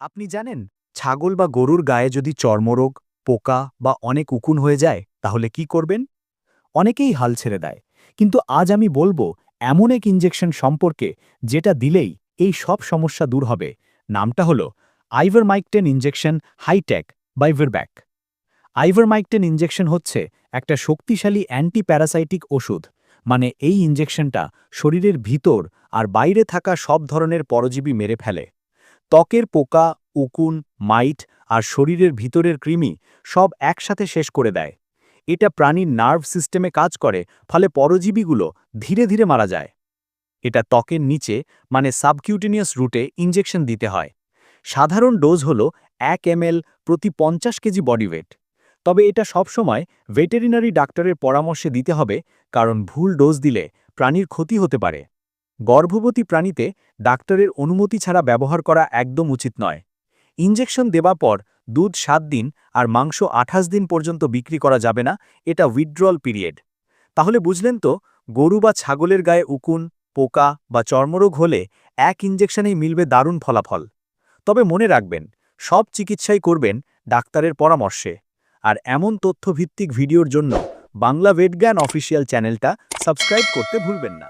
আপনি জানেন, ছাগল বা গরুর গায়ে যদি চর্মরোগ, পোকা বা অনেক উকুন হয়ে যায়, তাহলে কি করবেন? অনেকেই হাল ছেড়ে দেয়, কিন্তু আজ আমি বলব, এমন এক ইঞ্জেকশন সম্পর্কে যেটা দিলেই এই সব সমস্যা দূর হবে। নামটা হলো আইভারমাইকটেন ইঞ্জেকশন হাইটেক বাইভারব্যাক আইভারমাইকটেন ইঞ্জেকশন হচ্ছে একটা শক্তিশালী অ্যান্টি প্যারাসাইটিক ওষুধ মানে এই ইঞ্জেকশনটা শরীরের ভিতর আর বাইরে থাকা সব ধরনের পরজীবী মেরে ফেলে। ত্বকের পোকা, উকুন, মাইট আর শরীরের ভিতরের কৃমি সব একসাথে শেষ করে দেয়। এটা প্রাণীর নার্ভ সিস্টেমে কাজ করে, ফলে পরজীবীগুলো ধীরে ধীরে মারা যায়। এটা ত্বকের নিচে মানে সাবকিউটিনিয়াস রুটে ইঞ্জেকশন দিতে হয়। সাধারণ ডোজ হল এক এমএল প্রতি পঞ্চাশ কেজি বডি ওয়েট। তবে এটা সবসময় ভেটেরিনারি ডাক্তারের পরামর্শে দিতে হবে, কারণ ভুল ডোজ দিলে প্রাণীর ক্ষতি হতে পারে। গর্ভবতী প্রাণীতে ডাক্তারের অনুমতি ছাড়া ব্যবহার করা একদম উচিত নয়। ইঞ্জেকশন দেবার পর দুধ সাত দিন আর মাংস আঠাশ দিন পর্যন্ত বিক্রি করা যাবে না, এটা উইথড্রল পিরিয়ড তাহলে বুঝলেন তো, গরু বা ছাগলের গায়ে উকুন, পোকা বা চর্মরোগ হলে এক ইঞ্জেকশনেই মিলবে দারুণ ফলাফল। তবে মনে রাখবেন, সব চিকিৎসাই করবেন ডাক্তারের পরামর্শে। আর এমন তথ্যভিত্তিক ভিডিওর জন্য বাংলা ভেটজ্ঞান অফিসিয়াল চ্যানেলটা সাবস্ক্রাইব করতে ভুলবেন না।